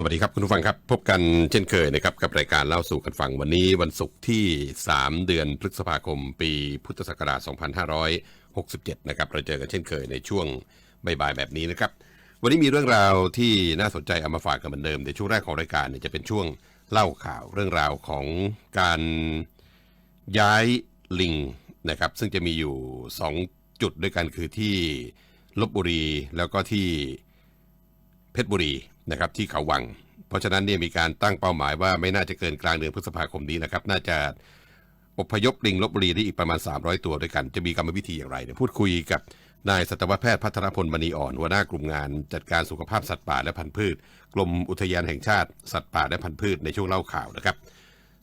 สวัสดีครับคุณผู้ฟังครับ พบกันเช่นเคยนะครับกับรายการเล่าสู่กันฟังวันนี้วันศุกร์ที่ 3 เดือนพฤษภาคม ปีพุทธศักราช 2567 นะครับเราเจอกันเช่นเคยในช่วงบ่ายๆแบบนี้นะครับ วันนี้มีเรื่องราวที่น่าสนใจเอามาฝากกันเหมือนเดิมในช่วงแรกของรายการเนี่ยจะเป็นช่วงเล่าข่าวเรื่องราวของการย้ายลิงนะครับ ซึ่งจะมีอยู่ 2 จุดด้วยกันคือที่ลบบุรีแล้วก็ที่ เพชรบุรีนะครับที่เขาวัง เพราะฉะนั้นเนี่ยมีการตั้งเป้าหมายว่าไม่น่าจะเกินกลางเดือนพฤษภาคมนี้นะครับ น่าจะอพยพลิงลบบุรีได้อีกประมาณ 300 ตัวด้วยกัน จะมีกรรมวิธีอย่างไรเดี๋ยพูดคุยกับนายสัตวแพทย์พัทรพลมณีอ่อน หัวหน้ากลุ่มงาน จัดการสุขภาพสัตว์ป่าและพันธุ์พืช กรมอุทยานแห่งชาติสัตว์ป่าและพันธุ์พืชในช่วงเล่าข่าวนะครับ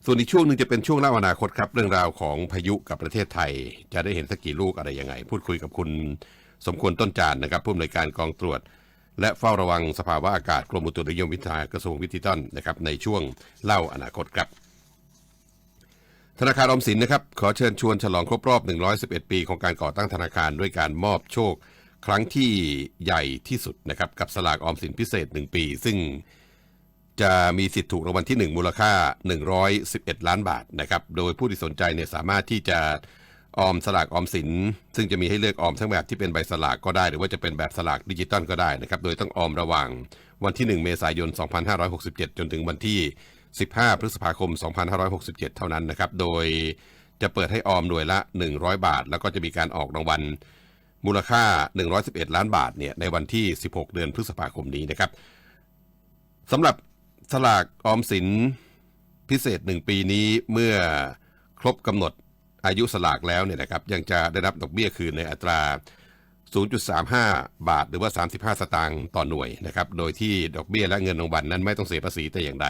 ส่วนอีกช่วงหนึ่งจะเป็นช่วงเล่าอนาคตครับ เรื่องราวของพายุกับประเทศไทย จะได้เห็นสักกี่ลูกอะไรยังไง พูดคุยกับคุณสมควรต้นจานนะครับผู้อำนวยการกองตรวจ และเฝ้าระวังสภาวะอากาศกรมอุตุนิยมวิทยากระทรวงวิทยาต้นนะครับในช่วงเล่าอนาคตครับ ธนาคารออมสินนะครับขอเชิญชวนฉลองครบรอบ 111 ปีของการก่อตั้งธนาคารด้วยการมอบโชค ครั้งที่ใหญ่ที่สุดนะครับกับสลากออมสินพิเศษ 1 ปี ซึ่งจะมีสิทธิ์ถูกรางวัลที่ 1 มูลค่า 111 ล้านบาทนะครับ โดยผู้ที่สนใจเนี่ยสามารถที่จะ ออมสลากออมสิน ซึ่งจะมีให้เลือกออมทั้งแบบที่เป็นใบสลากก็ได้ หรือว่าจะเป็นแบบสลากดิจิตอลก็ได้นะครับ โดยต้องออมระหว่างวันที่ 1 เมษายน 2567 จนถึงวันที่ 15 พฤษภาคม 2567 เท่านั้นนะครับ โดยจะเปิดให้ออมหน่วยละ 100 บาท แล้วก็จะมีการออกรางวัลมูลค่า 111 ล้านบาทเนี่ยในวันที่ 16 เดือนพฤษภาคมนี้นะครับสำหรับสลากออมสินพิเศษ 1 ปีนี้เมื่อครบกำหนด อายุสลากแล้วเนี่ยนะครับยังจะได้รับดอกเบี้ยคืนในอัตรา 0.35 บาท หรือว่า 35 สตางค์ต่อหน่วยนะครับโดยที่ดอกเบี้ยและเงินรางวัลนั้นไม่ต้องเสียภาษีแต่อย่างใด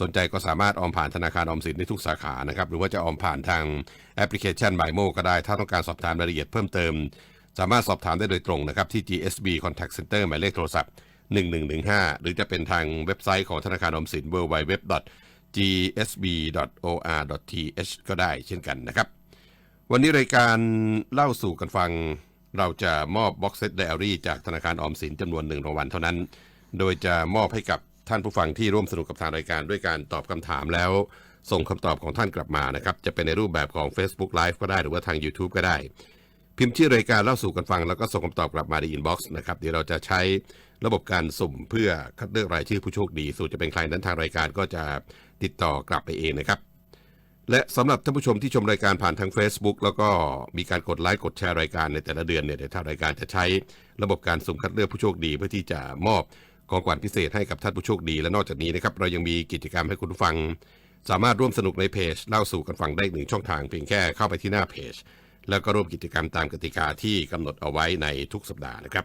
สนใจก็สามารถออมผ่านธนาคารออมสินในทุกสาขานะครับหรือว่าจะออมผ่านทางแอปพลิเคชัน b ายโมก็ได้ ถ้าต้องการสอบถามรายละเอียดเพิ่มเติม สามารถสอบถามได้โดยตรงนะครับที่ GSB Contact Center หมายเลขโทรศัพท์1115 หรือจะเป็นทางเว็บไซต์ของธนาคารออมสิน www gsb.or.th ก็ได้เช่นกันนะครับ วันนี้รายการเล่าสู่กันฟัง เราจะมอบบ็อกเซตไดอารี่จากธนาคารออมสินจำนวนหนึ่งรางวัลเท่านั้น โดยจะมอบให้กับท่านผู้ฟังที่ร่วมสนุกกับทางรายการด้วยการตอบคำถามแล้ว ส่งคำตอบของท่านกลับมานะครับ จะเป็นในรูปแบบของ Facebook Live ก็ได้หรือว่าทาง YouTube ก็ได้ พิมพ์ชื่อรายการเล่าสู่กันฟัง แล้วก็ส่งคำตอบกลับมาในอินบ็อกซ์นะครับเดี๋ยวเราจะใช้ระบบการสุ่มเพื่อคัดเลือกรายชื่อผู้โชคดีส่วนจะเป็นใครนั้นทางรายการก็จะ ติดต่อกลับไปเองนะครับ และสำหรับท่านผู้ชมที่ชมรายการผ่านทาง Facebook แล้วก็มีการกดไลค์กดแชร์รายการในแต่ละเดือนเนี่ยเดี๋ยวทางรายการจะใช้ระบบการสุ่มคัดเลือกผู้โชคดี เพื่อที่จะมอบของขวัญพิเศษให้กับท่านผู้โชคดี และนอกจากนี้นะครับเรายังมีกิจกรรมให้คุณผู้ฟัง สามารถร่วมสนุกในเพจเล่าสู่กันฟังได้หนึ่งช่องทางเพียงแค่เข้าไปที่หน้าเพจแล้วก็ร่วมกิจกรรมตามกติกาที่กำหนดเอาไว้ในทุกสัปดาห์นะครับ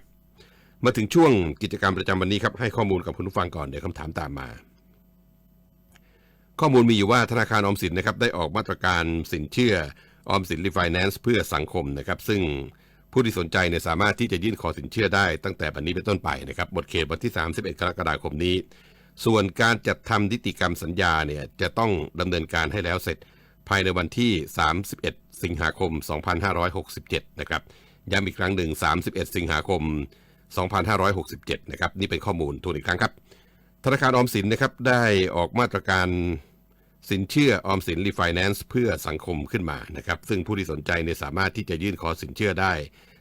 มาถึงช่วงกิจกรรมประจำวันนี้ครับให้ข้อมูลกับคุณผู้ฟังก่อนเดี๋ยวคำถามตามมา ข้อมูลมีอยู่ว่าธนาคารออมสินนะครับได้ออกมาตรการสินเชื่อออมสินรีไฟแนนซ์เพื่อสังคมนะครับซึ่งผู้ที่สนใจเนี่ยสามารถที่จะยื่นขอสินเชื่อได้ตั้งแต่บัดนี้เป็นต้นไปนะครับหมดเขตวันที่ 31 กรกฎาคมนี้ ส่วนการจัดทำนิติกรรมสัญญาเนี่ยจะต้องดำเนินการให้แล้วเสร็จ ภายในวันที่ 31 สิงหาคม 2567 นะครับย้ำอีกครั้งหนึ่ง 31 สิงหาคม 2567 นะครับนี่เป็นข้อมูลทวนอีกครั้งครับ ธนาคารออมสินนะครับได้ออกมาตรการ สินเชื่อออมสินรีไฟแนนซ์เพื่อสังคมขึ้นมานะครับ ซึ่งผู้ที่สนใจเนี่ยสามารถที่จะยื่นขอสินเชื่อได้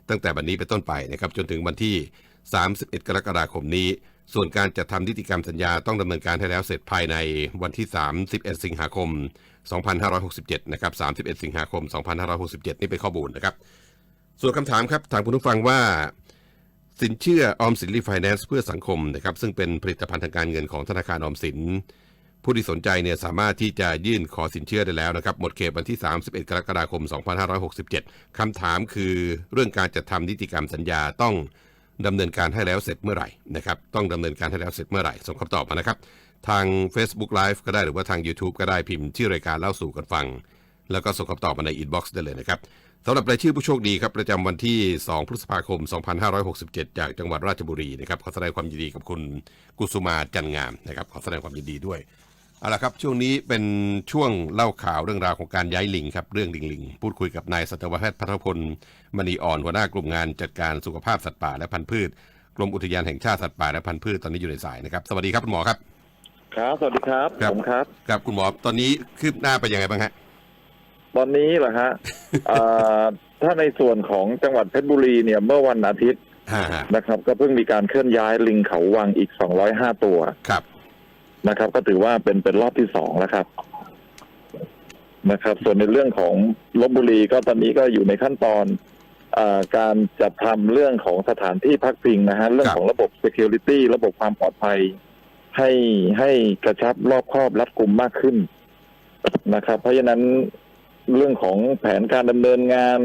ตั้งแต่บัดนนี้เป็นต้นไปนะครับจนถึงวันที่ 31 กรกฎาคมนี้ ส่วนการจัดทำนิติกรรมสัญญาต้องดำเนินการให้แล้วเสร็จภายในวันที่ 31 สิงหาคม 2567 นะครับ 31 สิงหาคม 2567 นี่เป็นข้อมูลนะครับ ส่วนคำถามครับถามคุณผู้ฟังว่าสินเชื่อออมสินรีไฟแนนซ์เพื่อสังคมนะครับซึ่งเป็นผลิตภัณฑ์ทางการเงินของธนาคารออมสิน ผู้ที่สนใจเนี่ยสามารถที่จะยื่นขอสินเชื่อได้แล้วนะครับ หมดเขตวันที่ 31 กรกฎาคม 2567 คำถามคือเรื่องการจัดทำนิติกรรมสัญญาต้องดำเนินการให้แล้วเสร็จเมื่อไหร่นะครับ ต้องดำเนินการให้แล้วเสร็จเมื่อไหร่ ส่งคำตอบมานะครับ ทาง Facebook Live ก็ได้หรือว่าทาง YouTube ก็ได้พิมพ์ชื่อรายการเล่าสู่กันฟัง แล้วก็ส่งคำตอบมาในอินบ็อกซ์ได้เลยนะครับสำหรับรายชื่อผู้โชคดีครับประจำวันที่ 2 พฤษภาคม 2567 จากจังหวัดราชบุรีนะครับขอแสดงความยินดีกับคุณกุสุมาจันงามนะครับขอแสดงความยินดีด้วย เอาละครับช่วงนี้เป็นช่วงเล่าข่าวเรื่องราวของการย้ายลิงครับเรื่องลิงลิง พูดคุยกับนายสัตวแพทย์พัทรพลมณีอ่อนหัวหน้ากลุ่มงานจัดการสุขภาพสัตว์ป่าและพันธุ์พืชกรมอุทยานแห่งชาติสัตว์ป่าและพันธุ์พืชตอนนี้อยู่ในสายนะครับสวัสดีครับคุณหมอครับ ครับสวัสดีครับครับผมครับครับคุณหมอตอนนี้คืบหน้าไปยังไงบ้างฮะตอนนี้เหรอฮะเอ่อถ้าในส่วนของจังหวัดเพชรบุรีเนี่ยเมื่อวันอาทิตย์ฮ่าฮะนะครับ ก็เพิ่งมีการเคลื่อนย้ายลิงเขาวังอีก 205 ตัวครับ นะครับ ก็ถือว่าเป็นเป็นรอบที่สองแล้วครับนะครับ ส่วนในเรื่องของลบบุรีก็ตอนนี้ก็อยู่ในขั้นตอนเออการจัดทำเรื่องของสถานที่พักพิงนะฮะเรื่องของระบบ security ระบบความปลอดภัย ให้ให้กระชับรอบคอบรัดกุมมากขึ้นนะครับ เพราะฉะนั้นเรื่องของแผนการดำเนินงาน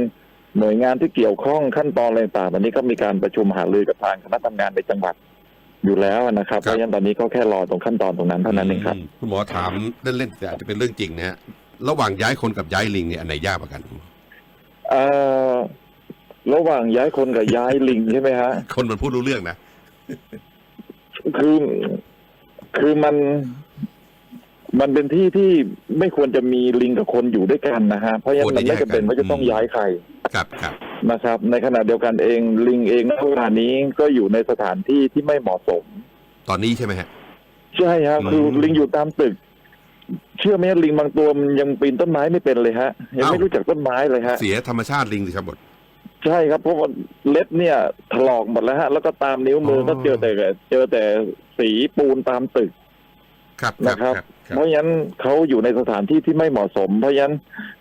หน่วยงานที่เกี่ยวข้องขั้นตอนอะไรต่างๆตอนนี้ก็มีการประชุมหารือกับทางคณะทำงานในจังหวัด อยู่แล้วนะครับเพราะฉะนั้นตอนนี้ก็แค่รอตรงขั้นตอนตรงนั้นเท่านั้นเองครับมคุณหมอถามเล่นๆแต่อาจจะเป็นเรื่องจริงนะฮะระหว่างย้ายคนกับย้ายลิงเนี่ยอันไหนยากกว่ากันเอ่อระหว่างย้ายคนกับย้ายลิงใช่ไหมฮะ คนมันพูดรู้เรื่องนะคือคือมันมันเป็นที่ที่ไม่ควรจะมีลิงกับคนอยู่ด้วยกันนะฮะ เพราะฉะนั้นมันไม่จำเป็นว่าจะต้องย้ายใคร ครับครับ นะครับ ในขณะเดียวกันเองลิงเองณเวลานี้ก็อยู่ในสถานที่ที่ไม่เหมาะสม ตอนนี้ใช่ไหมฮะ ใช่ฮะอืม คือลิงอยู่ตามตึก เชื่อไหมลิงบางตัวมันยังปีนต้นไม้ไม่เป็นเลยฮะ ยังไม่รู้จักต้นไม้เลยฮะ เสียธรรมชาติลิงสิครับบท ใช่ครับเพราะว่าเล็บเนี่ยถลอกหมดแล้วฮะ แล้วก็ตามนิ้วมือออ ก็เจอแต่เจอแต่สีปูนตามตึก ครับนะครับ ครับ เพราะฉะนั้นเขาอยู่ในสถานที่ที่ไม่เหมาะสม เพราะฉะนั้น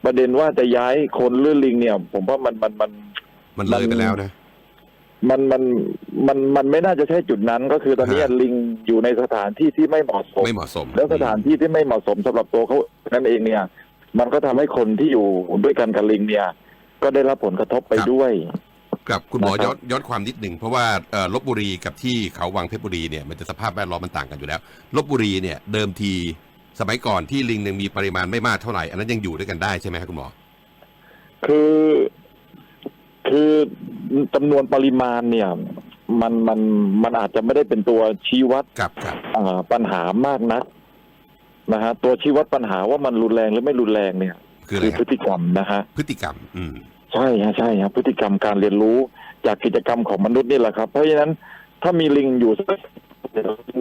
ประเด็นว่าจะย้ายคนหรือลิงเนี่ย ผมว่ามันมันมันมันเลยไปแล้วนะมันมันมันมันไม่น่าจะใช่จุดนั้น ก็คือตอนนี้ฮะลิงอยู่ในสถานที่ที่ไม่เหมาะสมไม่เหมาะสม แล้วสถานที่ที่ไม่เหมาะสมสำหรับตัวเขานั่นเองเนี่ย มันก็ทำให้คนที่อยู่ด้วยกันกับลิงเนี่ย ก็ได้รับผลกระทบไปด้วยกับคุณหมอนะครับย้อนย้อนความนิดหนึ่งเพราะว่าเอ่อลบบุรีกับที่เขาวังเพชรบุรีเนี่ยมันจะสภาพแวดล้อมมันต่างกันอยู่แล้วลบบุรีเนี่ยเดิมที สมัยก่อนที่ลิงยังมีปริมาณไม่มากเท่าไหร่ อันนั้นยังอยู่ด้วยกันได้ใช่ไหมครับคุณหมอ คือ คือจำนวนปริมาณเนี่ย มันมันมันอาจจะไม่ได้เป็นตัวชี้วัดครับครับอ่าปัญหามากนักนะฮะตัวชี้วัดปัญหาว่ามันรุนแรงหรือไม่รุนแรงเนี่ยคืออะไรคือคพรัฤบติกรรมนะฮะพฤติกรรม อืม ใช่ฮะใช่ฮะพฤติกรรมการเรียนรู้จากกิจกรรมของมนุษย์นี่แหละครับ เพราะฉะนั้นถ้ามีลิงอยู่สัก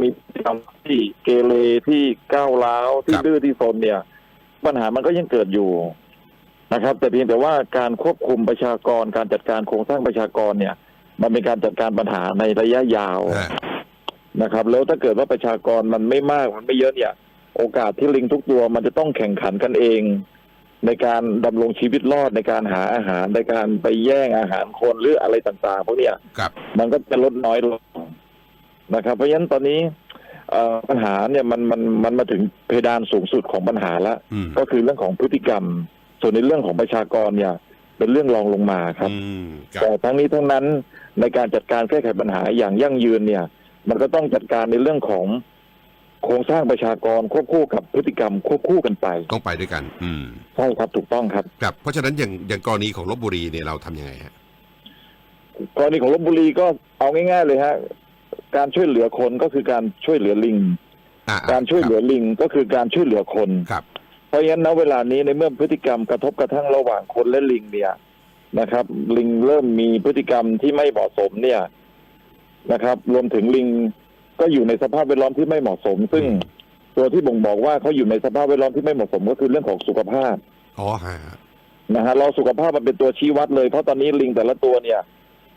มีพฤติกรรมที่เกเรที่ก้าวร้าวที่ครับ ดื้อที่ซนเนี่ย ปัญหามันก็ยังเกิดอยู่นะครับ แต่เพียงแต่ว่าการควบคุมประชากรการจัดการโครงสร้างประชากรเนี่ย มันเป็นการจัดการปัญหาในระยะยาวฮะนะครับ แล้วถ้าเกิดว่าประชากรมันไม่มากมันไม่เยอะเนี่ย โอกาสที่ลิงทุกตัวมันจะต้องแข่งขันกันเอง ในการดำรงชีวิตรอดในการหาอาหารในการไปแย่งอาหารคนหรืออะไรต่างๆพวกเนี้ย ครับ มันก็จะลดน้อยลง นะครับ เพราะฉะนั้นตอนนี้เอ่อปัญหาเนี่ยมันมันมันมาถึงเพดานสูงสุดของปัญหาแล้วอืมก็คือเรื่องของพฤติกรรม ส่วนในเรื่องของประชากรเนี่ย เป็นเรื่องรองลงมาครับอืมครับแต่ทั้งนี้ทั้งนั้นในการจัดการแก้ไขปัญหาอย่างยั่งยืนเนี่ย มันก็ต้องจัดการในเรื่องของโครงสร้างประชากรควบคู่กับพฤติกรรมควบคู่กันไป ต้องไปด้วยกัน อืมใช่ครับถูกต้องครับครับ เพราะฉะนั้นอย่างอย่างกรณีของลบบุรีเนี่ยเราทำยังไงฮะกรณีของลบบุรีก็เอาง่าย ๆ เลยฮะ การช่วยเหลือคนก็คือการช่วยเหลือลิง อ่การช่วยเหลือลิงก็คือการช่วยเหลือคน ครับ เพราะฉะนั้นณเวลานี้ในเมื่อพฤติกรรมกระทบกระทั่งระหว่างคนและลิงเนี่ยนะครับ ลิงเริ่มมีพฤติกรรมที่ไม่เหมาะสมเนี่ยนะครับ รวมถึงลิงก็อยู่ในสภาพแวดล้อมที่ไม่เหมาะสม ซึ่งอืม ตัวที่บ่งบอกว่าเขาอยู่ในสภาพแวดล้อมที่ไม่เหมาะสมก็คือเรื่องของสุขภาพ อ๋อฮะนะฮะเราสุขภาพมันเป็นตัวชี้วัดเลยเพราะตอนนี้ลิงแต่ละตัวเนี่ย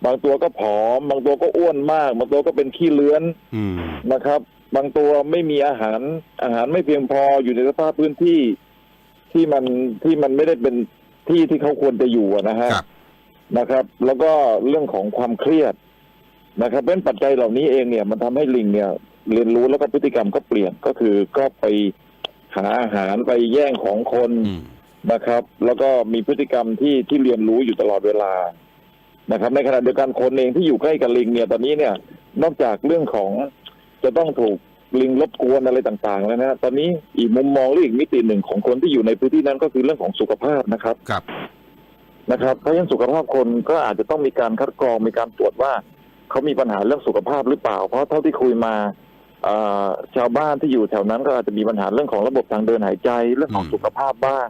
บางตัวก็ผอม บางตัวก็อ้วนมาก บางตัวก็เป็นขี้เลื้อนอืมนะครับ บางตัวไม่มีอาหารอาหารไม่เพียงพออยู่ในสภาพพื้นที่ที่มันที่มันไม่ได้เป็นที่ที่เขาควรจะอยู่อะนะฮะครับนะครับ แล้วก็เรื่องของความเครียดนะครับเป็นปัจจัยเหล่านี้เองเนี่ย มันทำให้ลิงเนี่ย เรียนรู้แล้วก็พฤติกรรมก็เปลี่ยนก็คือก็ไปหาอาหารไปแย่งของคนอืมนะครับ แล้วก็มีพฤติกรรมที่ที่เรียนรู้อยู่ตลอดเวลา นะครับ ในขณะเดียวกันคนเองที่อยู่ใกล้กับลิงเนี่ยตอนนี้เนี่ย นอกจากเรื่องของจะต้องถูกลิงรบกวนอะไรต่างๆ แล้วนะฮะตอนนี้อีกมุมมองหรืออีกมิติหนึ่งของคนที่อยู่ในพื้นที่นั้นก็คือเรื่องของสุขภาพนะครับครับนะครับเพราะฉะนั้นสุขภาพคนก็อาจจะต้องมีการคัดกรองมีการตรวจว่าเขามีปัญหาเรื่องสุขภาพหรือเปล่า เพราะเท่าที่คุยมาเอ่อชาวบ้านที่อยู่แถวนั้นก็อาจจะมีปัญหาเรื่องของระบบทางเดินหายใจเรื่องของอืมสุขภาพบ้าง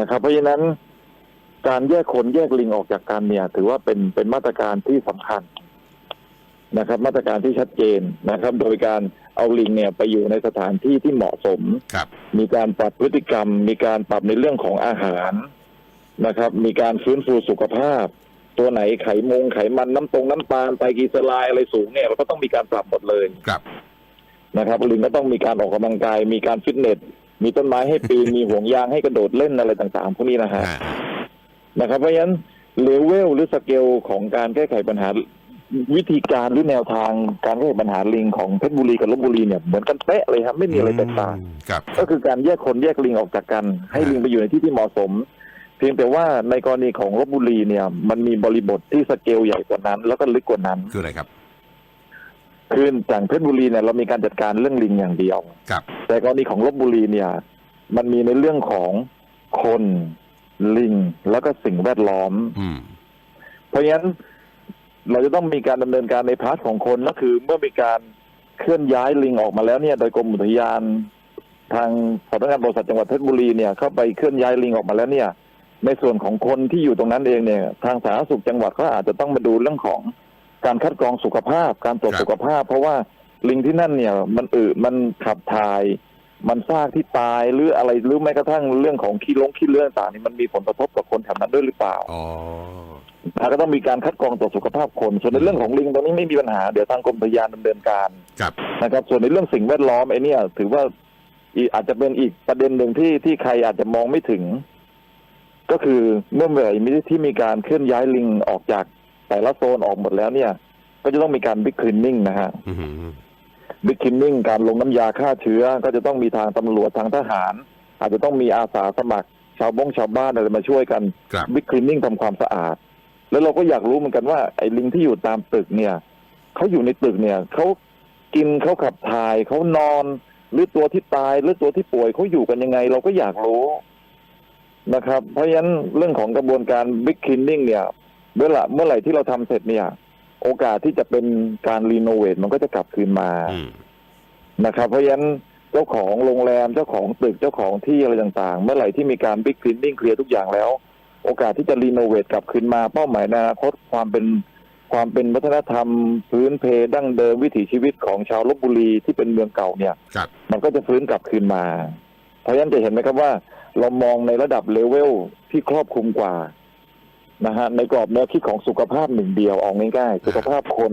นะครับ เพราะฉะนั้น การแยกคนแยกลิงออกจากกันเนี่ย ถือว่าเป็นเป็นมาตรการที่สำคัญนะครับ มาตรการที่ชัดเจนนะครับ โดยการเอาลิงเนี่ยไปอยู่ในสถานที่ที่เหมาะสมครับมีการปรับพฤติกรรม มีการปรับในเรื่องของอาหารนะครับ มีการฟื้นฟูสุขภาพ ตัวไหนไขมงไขมันน้ำตรงน้ำตาลไตรกลีเซอไรด์อะไรสูงเนี่ยเราก็ต้องมีการปรับหมดเลยครับนะครับลิงก็ต้องมีการออกกำลังกาย มีการฟิตเนสมีต้นไม้ให้ปีนมีห่วงยางให้กระโดดเล่นอะไรต่างๆพวกนี้นะฮะอ่า นะครับเพราะฉะนั้นเลเวลหรือสเกลของการแก้ไขปัญหาวิธีการหรือแนวทางการแก้ไขปัญหาลิงของเพชรบุรีกับลบบุรีเนี่ยเหมือนกันเป๊ะเลยครับไม่มีอะไรแตกต่างอืมครับก็คือการแยกคนแยกลิงออกจากกัน ให้ลิงไปอยู่ในที่ที่เหมาะสม เพียงแต่ว่าในกรณีของลบบุรีเนี่ย มันมีบริบทที่สเกลใหญ่กว่านั้น แล้วก็ลึกกว่านั้นคืออะไรครับคือจากเพชรบุรีเนี่ยเรามีการจัดการเรื่องลิงอย่างเดียวครับแต่กรณีของลบบุรีเนี่ย มันมีในเรื่องของคน ลิง แล้วก็สิ่งแวดล้อมอืมเพราะฉะนั้นเราจะต้องมีการดำเนินการในพาร์ทของคนก็คือ เมื่อมีการเคลื่อนย้ายลิงออกมาแล้วเนี่ย โดยกรมอุทยาน ทางสำนักงานบริษัทจังหวัดเพชรบุรีเนี่ยเข้าไปเคลื่อนย้ายลิงออกมาแล้วเนี่ย ในส่วนของคนที่อยู่ตรงนั้นเองเนี่ย ทางสาธารณสุขจังหวัดก็อาจจะต้องมาดูเรื่องของการคัดกรองสุขภาพ การตรวจครับสุขภาพ เพราะว่าลิงที่นั่นเนี่ย มันอึมันขับถ่าย มันซากที่ตายหรืออะไรหรือแม้กระทั่งเรื่องของขี้ลงขี้เลื่อนต่างๆนี่มันมีผลกระทบกับคนแถวนั้นด้วยหรือเปล่าอ๋อก็ต้องมีการคัดกรองตรวจสุขภาพคน ส่วนในเรื่องของลิงตรงนี้ไม่มีปัญหาเดี๋ยวทางกรมอุทยานดำเนินการครับนะครับ ส่วนในเรื่องสิ่งแวดล้อมไอ้เนี่ยถือว่าอีอาจจะเป็นอีกประเด็นหนึ่งที่ที่ใครอาจจะมองไม่ถึง ก็คือเมื่อเมื่อไหร่มีที่มีการเคลื่อนย้ายลิงออกจากแต่ละโซนออกหมดแล้วเนี่ย ก็จะต้องมีการบิ๊กคลีนนิ่งนะฮะอืม บิ๊กคลีนนิ่งการลงน้ำยาฆ่าเชื้อ ก็จะต้องมีทางตำรวจทางทหาร อาจจะต้องมีอาสาสมัคร ชาวบ้งชาวบ้านอะไรมาช่วยกันครับบิ๊กคลีนนิ่งทำความสะอาด แล้วเราก็อยากรู้เหมือนกันว่าไอ้ลิงที่อยู่ตามตึกเนี่ยเขาอยู่ในตึกเนี่ยเขากินเขาขับถ่ายเขานอน หรือตัวที่ตายหรือตัวที่ป่วยเขาอยู่กันยังไง เราก็อยากรู้นะครับ เพราะฉะนั้นเรื่องของกระบวนการบิ๊กคลีนนิ่งเนี่ยเมื่อไหร่เมื่อไหร่ที่เราทำเสร็จเนี่ย โอกาสที่จะเป็นการรีโนเวทมันก็จะกลับคืนมาอืมนะครับ เพราะฉะนั้นเจ้าของโรงแรมเจ้าของตึกเจ้าของที่อะไรต่างๆ เมื่อไหร่ที่มีการบิ๊กคลีนนิ่งเคลียร์ทุกอย่างแล้ว โอกาสที่จะรีโนเวทกลับคืนมาเป้าหมายในอนาคตความเป็นความเป็นวัฒนธรรม พื้นเพดั้งเดิมวิถีชีวิตของชาวลบบุรีที่เป็นเมืองเก่าเนี่ยครับมันก็จะฟื้นกลับคืนมา เพราะฉะนั้นจะเห็นไหมครับว่า เรามองในระดับเลเวลที่ครอบคลุมกว่า นะฮะในกรอบแนวคิดของสุขภาพหนึ่งเดียวเอาง่ายๆสุขภาพคน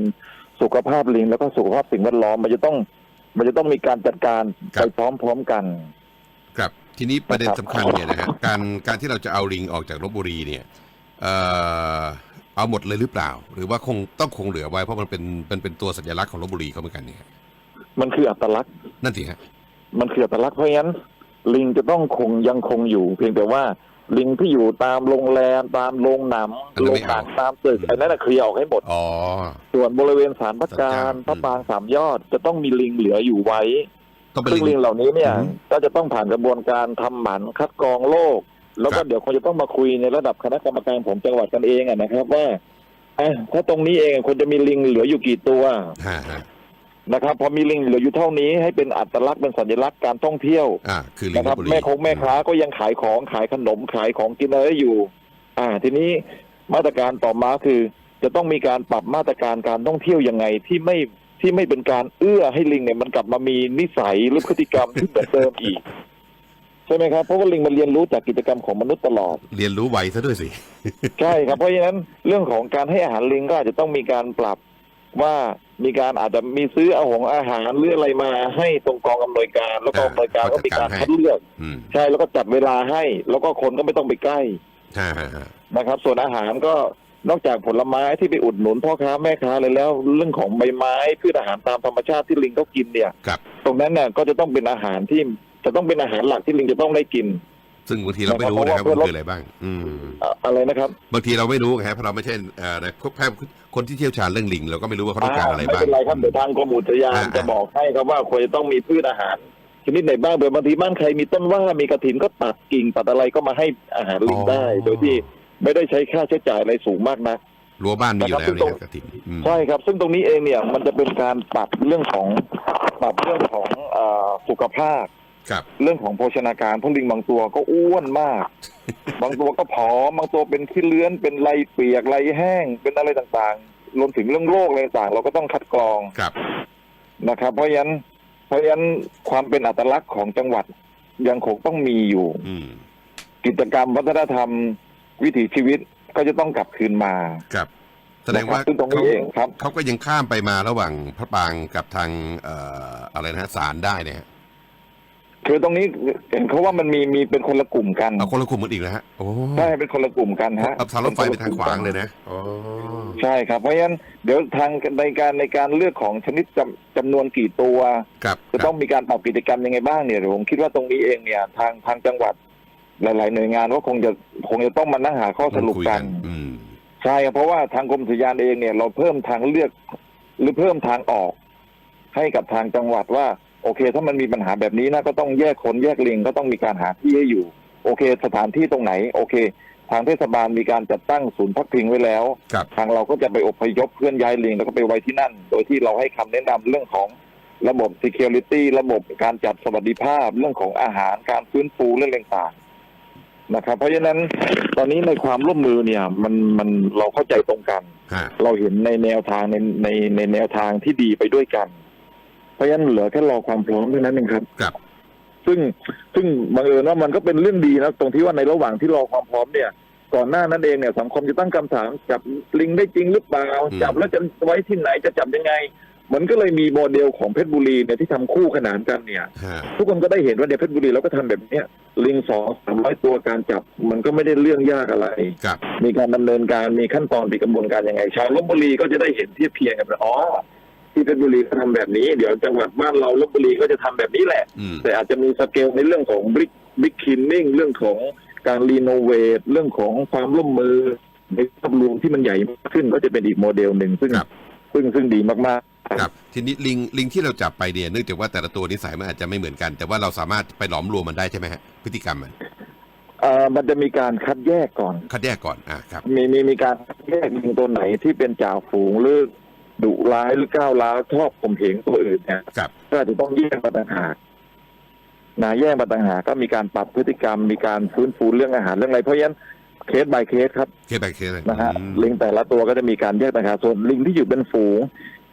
สุขภาพลิงแล้วก็สุขภาพสิ่งแวดล้อมมันจะต้อง มันจะต้องมีการจัดการครัไปบ พร้อมๆกัน ครับทีนี้ประเด็นนะครับสำคัญเนี่ยนะฮะการการที่เราจะเอาลิงออกจากลบบุรีเนี่ยเอ่อเอาหมดเลยหรือเปล่า หรือว่าคงต้องคงเหลือไว้เพราะมันเป็นเป็นเป็นตัวสัญลักษณ์ของลบบุรีเขาเหมือนกันเนี่ยมันคืออัตลักษณ์ นั่นสิฮะ มันคืออัตลักษณ์เพราะฉะนั้น ลิงจะต้องคงยังคงอยู่ เพียงแต่ว่า ลิงที่อยู่ตามโรงแรมตามโรงหนังอันนั้นโรไม่งหนังเอาตามตึกอันนั้นนะเคลียร์ออกให้หมด อ๋อ ส่วนบริเวณสารพักการอืมพระปรางสามยอดจะต้องมีลิงเหลืออยู่ไว้ ต้องเป็นซึ่งลิลิง งเหล่านี้เนี่ยอืม ก็จะต้องผ่านกระบวนการทำหมันคัดกรองโรคแล้วคก็รับเดี๋ยวคงจะต้องมาคุยในระดับคณะกรรมการของจังหวัดกันเองอะนะครับว่าอะถ้าตรงนี้เองควรจะมีลิงเหลืออยู่กี่ตัว ฮะฮะ นะครับ พอมีลิงเหลืออยู่เท่านี้ให้เป็นอัตลักษณ์เป็นสัญลักษณ์การท่องเที่ยวอ่าคือลิงนะลครับบบุรีแม่คงแม่ค้าก็ยังขายของขายขนมขายของกินอะไรได้อยู่ อ่า ทีนี้มาตรการต่อมาคือ จะต้องมีการปรับมาตรการการท่องเที่ยวยังไงที่ไม่ที่ไม่เป็นการเอื้อให้ลิงเนี่ยมันกลับมามีนิสัยหรือพฤติกรรมที่เหมือนเดิมอีก ใช่ไหมครับเพราะว่าลิงมันเรียนรู้จากกิจกรรมของมนุษย์ตลอด เรียนรู้ไวซะด้วยสิ ใช่ครับเพราะฉะนั้นเรื่องของการให้อาหารลิงก็อาจจะต้องมีการปรับ ว่ามีการอาจจะมีซื้อเอาของอาหารหรืออะไรมาให้ตรงกองอำนวยการ แล้วกองอำนวยการก็มีการคัดเลือกอืมใช่แล้วก็จัดเวลาให้ แล้วก็คนก็ไม่ต้องไปใกล้ฮะฮะฮะนะครับ ส่วนอาหารก็นอกจากผลไม้ที่ไปอุดหนุนพ่อค้าแม่ค้าเลยแล้ว เรื่องของใบไม้พืชอาหารตามธรรมชาติที่ลิงเขากินเนี่ยครับตรงนั้นเนี่ยก็จะต้องเป็นอาหารที่จะต้องเป็นอาหารหลักที่ลิงจะต้องได้กิน ซึ่งบางทีเราไม่รู้นะครับเพราะว่าว่าคืออะไรบ้าง อืมอะอะไรนะครับ บางทีเราไม่รู้ไงเพราะเราไม่ใช่เอ่อแค่คนที่เชี่ยวชาญเรื่องลิงเราก็ไม่รู้ว่าเขาต้องการอะไรไม่บ้างเป็นไรครับเดี๋ยวทางกรมอุทยานอ่าจะบอกให้ครับว่าควรจะต้องมีพืชอาหารชนิดไหนบ้างโดยบางทีบ้านใครมีต้นว่ามีกระถินก็ตัดกิ่งตัดอะไรก็มาให้อาหารลิงได้ โดยที่ไม่ได้ใช้ค่าใช้จ่ายอะไรสูงมากนักรั้วบ้านมีอยู่แล้วนะครับนี่ครับกระถิ่นอืมใช่ครับ ซึ่งตรงนี้เองเนี่ยมันจะเป็นการปรับเรื่องของปรับเรื่องของเออสุขภาพ ครับ เรื่องของโภชนาการเพราะลิงบางตัวก็อ้วนมาก บางตัวก็ผอมบางตัวเป็นขี้เลื้อนเป็นไรเปียกไรแห้งเป็นอะไรต่างๆรวมถึงเรื่องโรคอะไรต่างๆเราก็ต้องคัดกรองครับนะครับ เพราะฉะนั้นราะฉะนั้นความเป็นอัตลักษณ์ของจังหวัดยังคงต้องมีอยู่ อืมกิจกรรมวัฒนธรรม วิถีชีวิตก็จะต้องกลับคืนมา ครับ แสดงว่านะครับซึ่งตรงนี้เองครับ เขาก็ยังข้ามไปมาระหว่างพระปรางกับทางเอ่ออะไรนะฮะศาลได้เนี่ยฮะ คือตรงนี้เห็นเขาว่ามันมีมีเป็นคนละกลุ่มกันเอาคนละกลุ่มกันอีกแล้วฮะโอ้ใช่เป็นคนละกลุ่มกันฮะเอาทางรถไฟไปทางขวางเลยนะอ๋อใช่ครับเพราะฉะนั้นเดี๋ยวทางในการในการเลือกของชนิดจำจำนวนกี่ตัว ครับจะต้องมีการปรับกิจกรรมยังไงบ้างเนี่ยเดี๋ยวผมคิดว่าตรงนี้เองเนี่ย ทางทางจังหวัด หลาย ๆ หน่วยงานก็คงจะคงจะต้องมานั่งหาข้อสรุปคุยกัน อืมใช่ครับเพราะว่าทางกรมอุทยานเองเนี่ย เราเพิ่มทางเลือก หรือเพิ่มทางออก ให้กับทางจังหวัดว่า โอเค ถ้ามันมีปัญหาแบบนี้นะก็ต้องแยกคนแยกลิงก็ต้องมีการหาที่ให้อยู่ โอเค สถานที่ตรงไหน โอเค ทางเทศบาลมีการจัดตั้งศูนย์พักพิงไว้แล้ว ครับทางเราก็จะไปอพยพเคลื่อนย้ายลิงแล้วก็ไปไว้ที่นั่น โดยที่เราให้คำแนะนำเรื่องของระบบ security ระบบการจัดสวัสดิภาพ เรื่องของอาหารการฟื้นฟูเรื่องต่างๆนะครับ เพราะฉะนั้นตอนนี้ในความร่วมมือเนี่ย มันมันเราเข้าใจตรงกัน ฮะ เราเห็นในแนวทางในในในแนวทางที่ดีไปด้วยกัน เพราะฉะนั้นเหลือแค่รอความพร้อมเท่านั้นเองครับ ครับ ซึ่งซึ่งบังเอิญว่ามันก็เป็นเรื่องดีนะตรงที่ว่าในระหว่างที่รอความพร้อมเนี่ย ก่อนหน้านั้นเองเนี่ยสังคมจะตั้งคำถามจับลิงได้จริงหรือเปล่าอืม จับแล้วจะไว้ที่ไหนจะจับยังไง มันก็เลยมีโมเดลของเพชรบุรีเนี่ยที่ทำคู่ขนานกันเนี่ย ฮะทุกคนก็ได้เห็นว่าในเพชรบุรีเราก็ทำแบบเนี้ยลิงสองสามร้อยตัวการจับ มันก็ไม่ได้เรื่องยากอะไร ครับมีการดำเนินการมีขั้นตอนมีกระบวนการยังไง ชาวลบบุรีก็จะได้เห็นเทียบเคียงกันว่าอ๋อ ที่เพชรบุรีเขาทำแบบนี้ เดี๋ยวจังหวัดบ้านเราลบบุรีก็จะทำแบบนี้แหละ อืม แต่อาจจะมีสเกลในเรื่องของบิ๊กบิ๊กคินนิ่งเรื่องของการรีโนเวทเรื่องของความร่วมมือในภาพรวมที่มันใหญ่มากขึ้นก็จะเป็นอีกโมเดลหนึ่งซึ่งครับ ซึ่งซึ่งดีมากครับทีนี้ลิงลิงที่เราจับไปเนี่ยเนื่องจากว่าแต่ละตัวนิสัยมันอาจจะไม่เหมือนกัน แต่ว่าเราสามารถไปหลอมรวมมันได้ใช่ไหมฮะพฤติกรรมมันๆเอ่อมันจะมีการคัดแยกก่อน คัดแยกก่อนอ่าครับ มีมีมีการคัดแยกลิงตัวไหนที่เป็นจ่าฝูงหรือ ดุร้ายหรือก้าวร้าวชอบข่มเหงตัวอื่นเนี่ยครับ ก็อาจจะต้องแยกมาต่างหากนะแยกมาต่างหากก็มีการปรับพฤติกรรม มีการฟื้นฟูเรื่องอาหารเรื่องอะไรเพราะฉะนั้นเคส by เคสครับ เคสไปเคสเลยนะฮะอืมลิงแต่ละตัวก็จะมีการแยกต่างหากส่วนลิงที่อยู่เป็นฝูง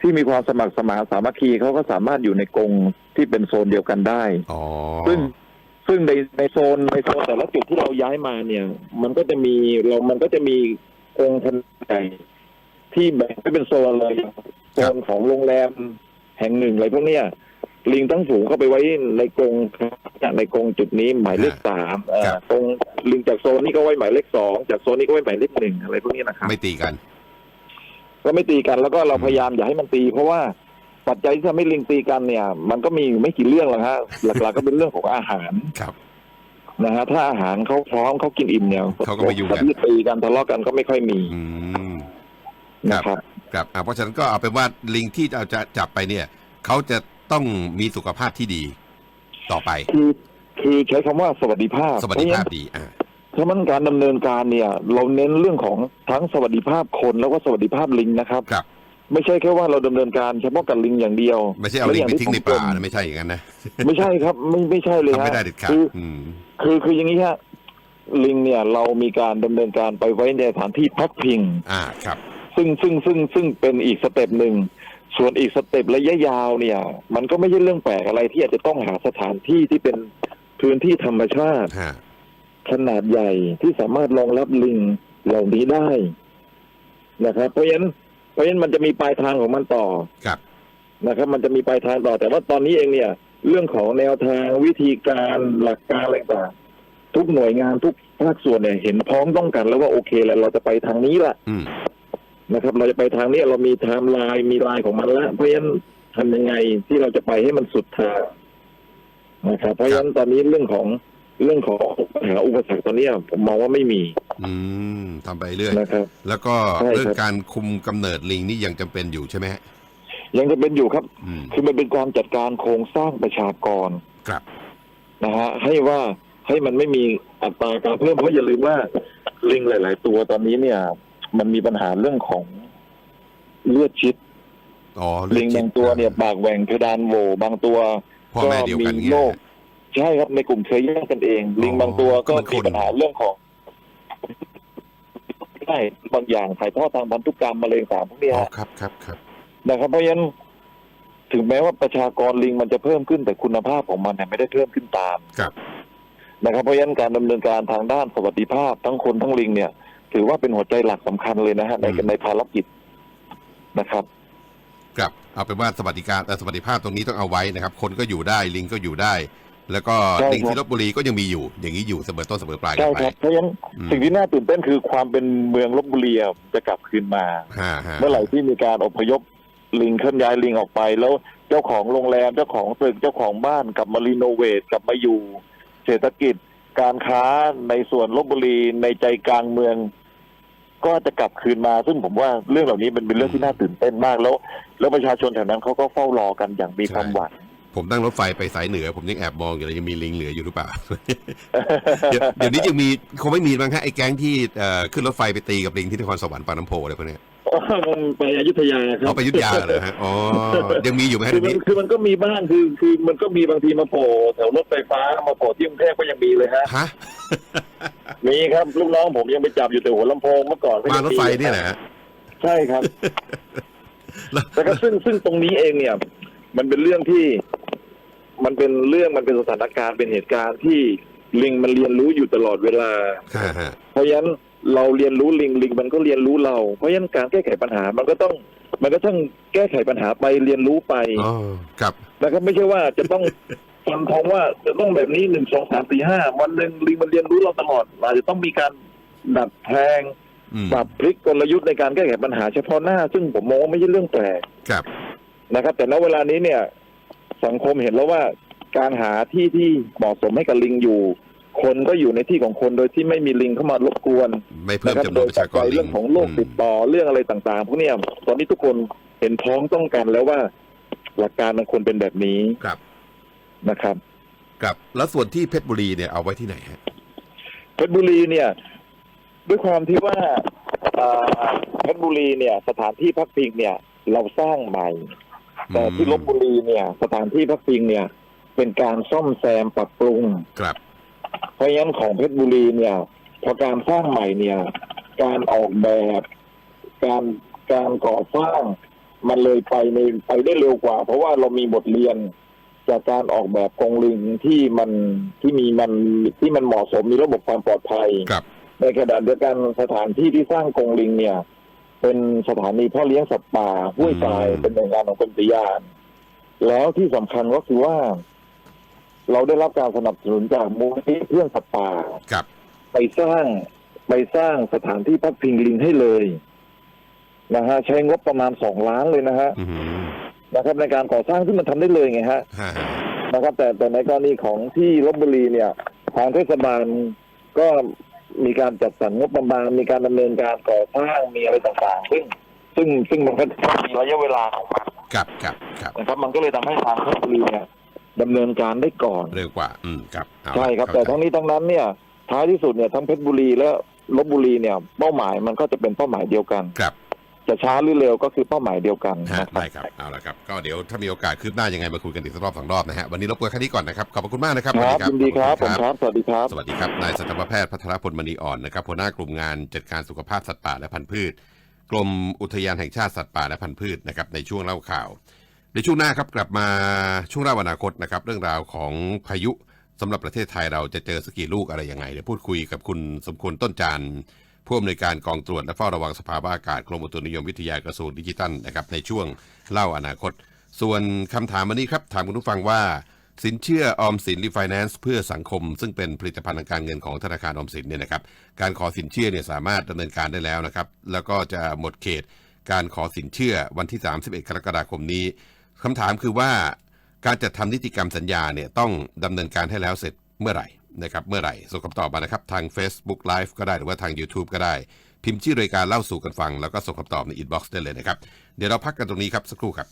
ที่มีความสมัครสมานสามัคคีเขาก็สามารถอยู่ในกรงที่เป็นโซนเดียวกันได้ อ๋อซึ่งซึ่งในในโซนในโซนแต่ละจุดที่เราย้ายมาเนี่ย มันก็จะมีเรามันก็จะมีกรงขนาดใหญ่ ที่แบ่งไม่เป็นโซนเลยโซนของโรงแรมแห่งหนึ่งอะไรพวกเนี้ยลิงทั้งฝูงเข้าไปไว้ในกรงในกรงจุดนี้หมายเลขสามเอ่อกรงลิงจากโซนนี้ก็ไว้หมายเลขสองจากโซนนี้ก็ไว้หมายเลขหนึ่งอะไรพวกนี้นะครับไม่ตีกัน ก็ไม่ตีกันแล้วก็เราอืมพยายามอย่าให้มันตี เพราะว่าปัจจัยที่ทำให้ลิงตีกันเนี่ย มันก็มีอยู่ไม่กี่เรื่องหรอกฮะหลักๆก็เป็นเรื่องของอาหารครับนะฮะถ้าอาหารเขาพร้อมเขากินอิ่มเนี่ยเขาก็ไม่ยุ่งกันที่ตีกันทะเลาะกันก็ไม่ค่อยมีอืม นะครับครับอ่าเพราะฉะนั้นก็เอาเป็นว่าลิงที่เราจะจับไปเนี่ยเขาจะต้องมีสุขภาพที่ดีต่อไป คือคือใช้คำว่าสวัสดิภาพสวัสดิภาพดีอ่าเพราะฉะนั้นการดำเนินการเนี่ย เราเน้นเรื่องของทั้งสวัสดิภาพคนแล้วก็สวัสดิภาพลิงนะครับครับไม่ใช่แค่ว่าเราดำเนินการเฉพาะกับลิงอย่างเดียว ไม่ใช่เอาลิงไปทิ้งในป่านะไม่ใช่อย่างนั้นนะไม่ใช่ครับ ไม่ไม่ใช่เลยทำฮะไม่ได้เด็ดขาดคืออืมคือคืออย่างนี้ฮะลิงเนี่ยเรามีการดำเนินการไปไว้ในสถานที่พักพิง อ่าครับ ซึ่งซึ่งซึ่งซึ่งเป็นอีกสเต็ปหนึ่งส่วนอีกสเต็ประยะยาวเนี่ย มันก็ไม่ใช่เรื่องแปลกอะไรที่อาจจะต้องหาสถานที่ที่เป็นพื้นที่ธรรมชาติ ฮะขนาดใหญ่ที่สามารถรองรับลิงเหล่านี้ได้นะครับ เพราะฉะนั้นเพราะฉะนั้นมันจะมีปลายทางของมันต่อครับ นะครับ มันจะมีปลายทางต่อ แต่ว่าตอนนี้เองเนี่ย เรื่องของแนวทางวิธีการหลักการอะไรต่างทุกหน่วยงานทุกภาคส่วนเนี่ยเห็นพ้องต้องกันแล้วว่าโอเคแล้วเราจะไปทางนี้ละอืม นะครับ เราจะไปทางนี้เรามีไทม์ไลน์มีไลน์ของมันแล้วเพราะฉะนั้นทำยังไงที่เราจะไปให้มันสุดทางนะครับเพราะฉะนั้นตอนนี้เรื่องของเรื่องของปัญหาอุปสรรคตอนเนี้ยผมมองว่าไม่มี อืมทำไปเรื่อยนะครับ แล้วก็ใช่ครับเรื่องการคุมกำเนิดลิงนี่ยังจำเป็นอยู่ใช่ไหมฮะยังจะเป็นอยู่ครับอืมคือมันเป็นการจัดการโครงสร้างประชากรครับนะฮะให้ว่าให้มันไม่มีอัตราการเพิ่มเพราะอย่าลืมว่าลิงหลาย ๆ ตัวตอนนี้เนี่ย มันมีปัญหาเรื่องของเลือดชิดอ๋อลิงบางตัวเนี่ยปากแหว่งเพดานโหวบางตัวพ่อแม่เดียวกันมีเงี้โรยคใช่ครับในกลุ่มเคยแยกกันเอง ลิงบางตัวก็ก็เหมือนคนมีปัญหาเรื่องของได้บางอย่างถ่ายทอดทางพันธุกรรมมะเร็งสามพวกเนี้ยอ๋อฮะครับครับครับนะครับ เพราะฉะนั้นถึงแม้ว่าประชากรลิงมันจะเพิ่มขึ้นแต่คุณภาพของมันเนี่ยไม่ได้เพิ่มขึ้นตามครับนะครับเพราะฉะนั้นการดำเนินการทางด้านสวัสดิภาพทั้งคนทั้งลิงเนี่ย ถือว่าเป็นหัวใจหลักสำคัญเลยนะฮะในอืมในภารกิจนะครับครับเอาเป็นว่าสวัสดิการแต่สวัสดิภาพตรงนี้ต้องเอาไว้นะครับ คนก็อยู่ได้ลิงก็อยู่ได้ แล้วก็ใช่ลิงครับที่ลบบุรีก็ยังมีอยู่ อย่างนี้อยู่เสมอต้นเสมอปลายกัใช่นไปครับเพราะฉะนั้นอืมสิ่งที่น่าตื่นเต้นคือความเป็นเมืองลบบุรีอะจะกลับคืนมาฮ่าฮ่าเมื่อไหร่ที่มีการอพยพลิงเคลื่อนย้ายลิงออกไป แล้วเจ้าของโรงแรมเจ้าของตึกเจ้าของบ้านกลับมารีโนเวทกลับมาอยู่ เศรษฐกิจการค้าในส่วนลบบุรีในใจกลางเมือง ก็จะกลับคืนมา ซึ่งผมว่าเรื่องเหล่านี้มันเป็นเรื่องที่น่าตื่นเต้นมากแล้ว แล้วประชาชนแถวนั้นเขาก็เฝ้ารอกันอย่างมีความหวังผมนั่งรถไฟไปสายเหนือ ผมยังแอบมองอยู่เลยยังมีลิงเหลืออยู่หรือเปล่า เดี๋ยวเดี๋ยวนี้ยังมีคงไม่มีบ้างฮะไอ้แก๊งที่เอ่อขึ้นรถไฟไปตีกับลิงที่นครสวรรค์ปากน้ำโพอะไรพวกเนี้ ยมันไปอยุธยาครัเขาบไปอยุทธยาเลยฮะอ๋อยังมีอยู่ไหมฮะคือเดี๋ยวมันนี้คือมันก็มีบ้างคือคือมันก็มีบางทีมาโผล่แถวรถไฟฟ้ามาโผล่ที่กรุงเทพก็ยังมีเลยฮะฮะ มีครับลูกน้องผมยังไปจับอยู่แต่หัวลำโพงเมื่อก่อนก็มายังรถไฟนี่แหละฮะ ใช่ครับ แล้วแล้วก็ซึ่งซึ่งตรงนี้เองเนี่ย มันเป็นเรื่องที่ มันเป็นเรื่องมันเป็นสถานการณ์เป็นเหตุการณ์ที่ลิงมันเรียนรู้อยู่ตลอดเวลาฮ่าฮ่าเพราะฉะนั้น เราเรียนรู้ลิงลิงมันก็เรียนรู้เรา เพราะฉะนั้นการแก้ไขปัญหามันก็ต้อง มันก็ต้องแก้ไขปัญหาไปเรียนรู้ไปอ๋อครับ นะครับไม่ใช่ว่าจะต้อง ฟันธงว่าจะต้องแบบนี้หนึ่งสองสามสี่ห้าวันหนึ่งลิงมันเรียนรู้เราตลอดอาจจะต้องมีการดัดแปลงอืมปรับพลิกกลยุทธ์ในการแก้ไขปัญหาเฉพาะหน้า ซึ่งผมมองว่าไม่ใช่เรื่องแปลก ครับ นะครับ แต่ณเวลานี้เนี่ย สังคมเห็นแล้วว่าการหาที่ที่เหมาะสมให้กับลิงอยู่ คนก็อยู่ในที่ของคนโดยที่ไม่มีลิงเข้ามารบกวนไม่เพิ่มนะครัจำนโดวนยประปัชาจกรจัยลิเรื่องงของโรคติดต่อเรื่องอะไรต่างๆพวกเนี้ยตอนนี้ทุกคนเห็นพ้องต้องกันแล้วว่าหลักการมันควรเป็นแบบนี้ครับนะครับครับแล้วส่วนที่เพชรบุรีเนี่ยเอาไว้ที่ไหนฮะเพชรบุรีเนี่ย ด้วยความที่ว่าเอ่อเพชรบุรีเนี่ย สถานที่พักพิงเนี่ย เราสร้างใหม่ แต่ที่ลบบุรีเนี่ย สถานที่พักพิงเนี่ย เป็นการซ่อมแซมปรับปรุงครับ เพราะฉะนั้นของเพชรบุรีเนี่ย พอการสร้างใหม่เนี่ย การออกแบบ การการก่อสร้าง มันเลยไปในไปได้เร็วกว่า เพราะว่าเรามีบทเรียนจากการออกแบบกรงลิงที่มันที่มีมันที่มันเหมาะสมมีระบบความปลอดภัยครับในขณะเดียวกันสถานที่ที่สร้างกรงลิงเนี่ย เป็นสถานีพ่อเลี้ยงสัตว์ป่าห้วยทรายอืมเป็นหน่วยงานของกรมอุทยาน แล้วที่สำคัญก็คือว่า เราได้รับการสนับสนุนจากมูลนิธิเพื่อนสัตว์ป่าครับไปสร้างไปสร้างสถานที่พักพิงลิงให้เลยนะฮะใช้งบประมาณสองล้านเลยนะฮะอืมนะครับ ในการก่อสร้างซึ่งมันทำได้เลยไงฮะฮ่าฮ่านะครับ แต่แต่ในกรณีของที่ลบบุรีเนี่ย ทางเทศบาลก็มีการจัดสรรงบประมาณมีการดำเนินการก่อสร้างมีอะไรต่างๆ ซึ่งซึ่งซึ่งมันก็มีระยะเวลาของมันครับครับครับนะครับ มันก็เลยทำให้ทางเพชรบุรีเนี่ย ดำเนินการได้ก่อนเร็วกว่า อืมครับเอาใช่ครับเข้าแต่ใจทั้งนี้ทั้งนั้นเนี่ยท้ายที่สุดเนี่ยทั้งเพชรบุรีและลบบุรีเนี่ย เป้าหมายมันก็จะเป็นเป้าหมายเดียวกันครับจะช้าหรือเร็วก็คือเป้าหมายเดียวกันฮะนะครับได้ครับเอาละครับ ก็เดี๋ยวถ้ามีโอกาสคืบหน้ายังไงมาคุยกันอีกสักรอบสองรอบนะฮะวันนี้รบกวนแค่นี้ก่อนนะครับขอบพระคุณมากนะครับครับวันยินนี้ดีครับขผอมณครับสวัสดีครับสวัสดีครับนายสัตวแพทย์พัทรพลมณีอ่อนนะครับหัวหน้ากลุ่มงานจัดการสุขภาพสัตว์ป่าและพันธุ์พืช กรมอุทยานแห่งชาติสัตว์ป่าและพันธุ์พืชนะครับในช่วงเล่าข่าว ในช่วงหน้าครับกลับมาช่วงเล่าอนาคตนะครับเรื่องราวของพายุสำหรับประเทศไทยเราจะเจอสกกี่ลูกอะไรยังไงเดี๋ยวพูดคุยกับคุณสมควรต้นจานผู้อำนวยการกองตรวจและเฝ้าระวังสภาวะอากาศกรมอุตุนิยมวิทยากระทรวงดิจิทัลนะครับในช่วงเล่าอนาคต ส่วนคำถามวันนี้ครับถามคุณผู้ฟังว่า สินเชื่อออมสินรีไฟแนนซ์เพื่อสังคม ซึ่งเป็นผลิตภัณฑ์ทางการเงินของธนาคารออมสินเนี่ยนะครับการขอสินเชื่อเนี่ยสามารถดำเนินการได้แล้วนะครับแล้วก็จะหมดเขต การขอสินเชื่อวันที่ 31 กรกฎาคมนี้ คำถามคือว่าการจัดทำนิติกรรมสัญญาเนี่ยต้องดำเนินการให้แล้วเสร็จเมื่อไหร่นะครับเมื่อไหร่ส่งคำตอบมานะครับทาง Facebook Live ก็ได้หรือว่าทาง YouTube ก็ได้ พิมพ์ชื่อรายการเล่าสู่กันฟัง แล้วก็ส่งคำตอบในอินบ็อกซ์ได้เลยนะครับ เดี๋ยวเราพักกันตรงนี้ครับสักครู่ครับ